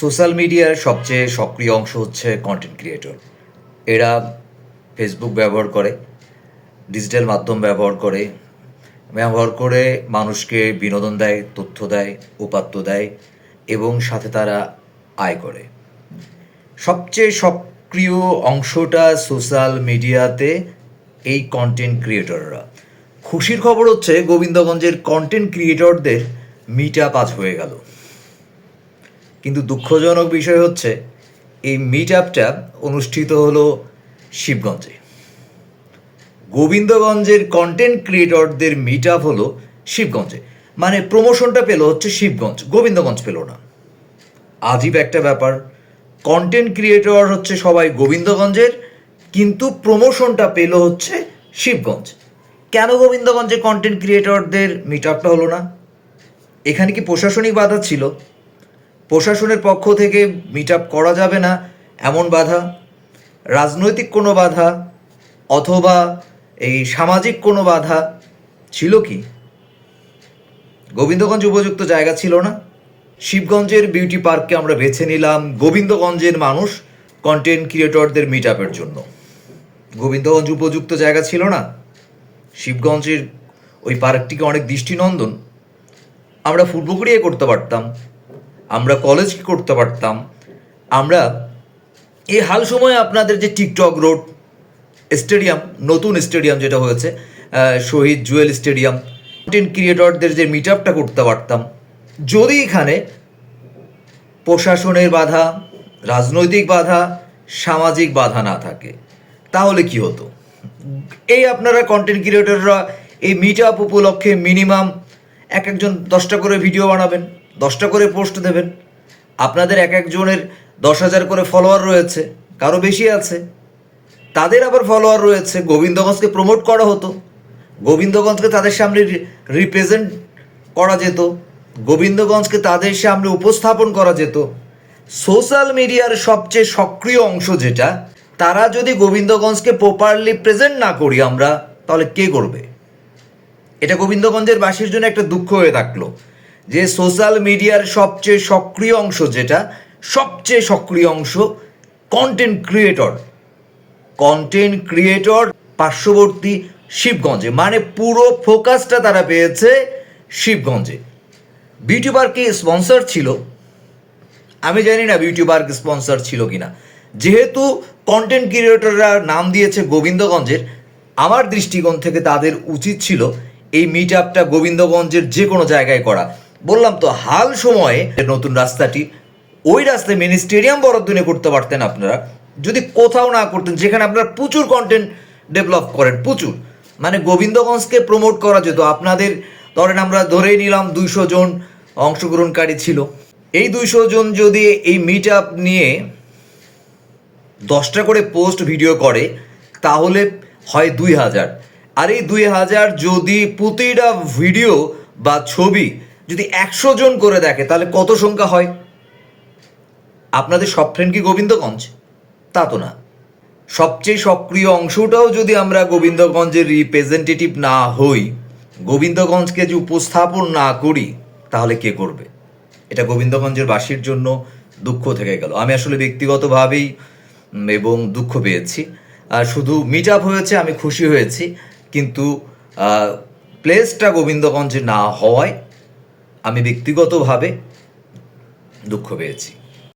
Social মিডিয়ার সবচেয়ে সক্রিয় অংশ হচ্ছে কন্টেন্ট ক্রিয়েটর এরা ফেসবুক ব্যবহার করে ডিজিটাল মাধ্যম ব্যবহার করে ব্যবহার করে মানুষকে বিনোদন দেয়, তথ্য দেয়, উপাত্ত দেয় এবং সাথে তারা আয় করে। সবচেয়ে সক্রিয় অংশটা সোশ্যাল মিডিয়াতে এই কন্টেন্ট ক্রিয়েটররা খুশির খবর হচ্ছে, গোবিন্দগঞ্জের কন্টেন্ট ক্রিয়েটরদের মিট আপ আজ হয়ে গেল। কিন্তু দুঃখজনক বিষয় হচ্ছে, এই মিট আপটা অনুষ্ঠিত হলো শিবগঞ্জে। গোবিন্দগঞ্জের কন্টেন্ট ক্রিয়েটরদের মিট আপ হলো শিবগঞ্জে। মানে প্রমোশনটা পেল হচ্ছে শিবগঞ্জ, গোবিন্দগঞ্জ পেল না। আজীব একটা ব্যাপার কন্টেন্ট ক্রিয়েটর হচ্ছে সবাই গোবিন্দগঞ্জের, কিন্তু প্রমোশনটা পেল হচ্ছে শিবগঞ্জ। কেন গোবিন্দগঞ্জে কন্টেন্ট ক্রিয়েটরদের মিট আপটা হলো না? এখানে কি প্রশাসনিক বাধা ছিল? প্রশাসনের পক্ষ থেকে মিট করা যাবে না, এমন বাধা। রাজনৈতিক কোনো বাধা অথবা এই সামাজিক কোনো বাধা ছিল কি? গোবিন্দগঞ্জ উপযুক্ত জায়গা ছিল না। শিবগঞ্জের বিউটি পার্ককে আমরা বেছে নিলাম গোবিন্দগঞ্জের মানুষ কন্টেন্ট ক্রিয়েটরদের মিট আপের জন্য। গোবিন্দগঞ্জ উপযুক্ত জায়গা ছিল না। শিবগঞ্জের ওই পার্কটিকে অনেক দৃষ্টিনন্দন। আমরা ফুলপুকুরিয়ে করতে পারতাম। আমরা কলেজ করতে পারতাম? আমরা এই হাল সময়ে আপনাদের যে টিকটক রোড স্টেডিয়াম নতুন স্টেডিয়াম যেটা হয়েছে শহীদ জুয়েল স্টেডিয়াম কন্টেন্ট ক্রিয়েটরদের যে মিট আপটা করতে পারতাম, যদি এখানে প্রশাসনের বাধা, রাজনৈতিক বাধা, সামাজিক বাধা না থাকে, তাহলে কি হতো? এই আপনারা কন্টেন্ট ক্রিয়েটররা এই মিট আপ উপলক্ষে মিনিমাম এক একজন দশটা করে ভিডিও বানাবেন। দশটা করে পোস্ট দেবেন। আপনাদের এক একজনের দশ হাজার করে ফলোয়ার রয়েছে, কারও বেশি আছে। তাদের আবার ফলোয়ার রয়েছে, গোবিন্দগঞ্জকে প্রমোট করা হতো। গোবিন্দগঞ্জকে তাদের সামনে রিপ্রেজেন্ট করা যেত। গোবিন্দগঞ্জকে তাদের সামনে উপস্থাপন করা যেত। সোশ্যাল মিডিয়ার সবচেয়ে সক্রিয় অংশ যেটা, তারা যদি গোবিন্দগঞ্জকে প্রপারলি প্রেজেন্ট না করি আমরা, তাহলে কে করবে? এটা গোবিন্দগঞ্জের বাসীর জন্য একটা দুঃখ হয়ে থাকল। যে সোশ্যাল মিডিয়ার সবচেয়ে সক্রিয় অংশ যেটা, সবচেয়ে সক্রিয় অংশ কন্টেন্ট ক্রিয়েটর কন্টেন্ট ক্রিয়েটর পার্শ্ববর্তী শিবগঞ্জে মানে পুরো ফোকাসটা তারা পেয়েছে শিবগঞ্জে। বিউটি পার্কে স্পন্সর ছিল। আমি জানি না বিউটি স্পন্সর ছিল কিনা। যেহেতু কন্টেন্ট ক্রিয়েটররা নাম দিয়েছে গোবিন্দগঞ্জের, আমার দৃষ্টিকোণ থেকে তাদের উচিত ছিল এই মিট আপটা গোবিন্দগঞ্জের যে কোনো জায়গায় করা। বললাম তো, হাল সময়ে নতুন রাস্তাটি, ওই রাস্তায় মিনি স্টেডিয়াম বরাদ্দনে করতে পারতেন আপনারা। যদি কোথাও না করতেন, যেখানে আপনারা প্রচুর কন্টেন্ট ডেভেলপ করেন, প্রচুর। মানে গোবিন্দগঞ্জকে প্রমোট করা যেত। আপনাদের, ধরেন আমরা ধরেই নিলাম দুইশো জন অংশগ্রহণকারী ছিল। এই দুইশো জন যদি এই মিট আপ নিয়ে দশটা করে পোস্ট ভিডিও করে, তাহলে হয় দুই হাজার। আর এই দুই হাজার যদি প্রতিটা ভিডিও বা ছবি যদি একশো জন করে দেখে, তাহলে কত সংখ্যা হয়? আপনাদের সব ফ্রেন্ড কি গোবিন্দগঞ্জ? তা তো না। সবচেয়ে সক্রিয় অংশটাও যদি আমরা গোবিন্দগঞ্জের রিপ্রেজেন্টেটিভ না হই, গোবিন্দগঞ্জকে যে উপস্থাপন না করি, তাহলে কে করবে? এটা গোবিন্দগঞ্জের বাসীর জন্য দুঃখ থেকে গেল। আমি আসলে ব্যক্তিগতভাবেই এবং দুঃখ পেয়েছি। আর শুধু মিট আপ হয়েছে, আমি খুশি হয়েছি। কিন্তু প্লেসটা গোবিন্দগঞ্জে না হওয়ায় আমি ব্যক্তিগতভাবে দুঃখ পেয়েছি।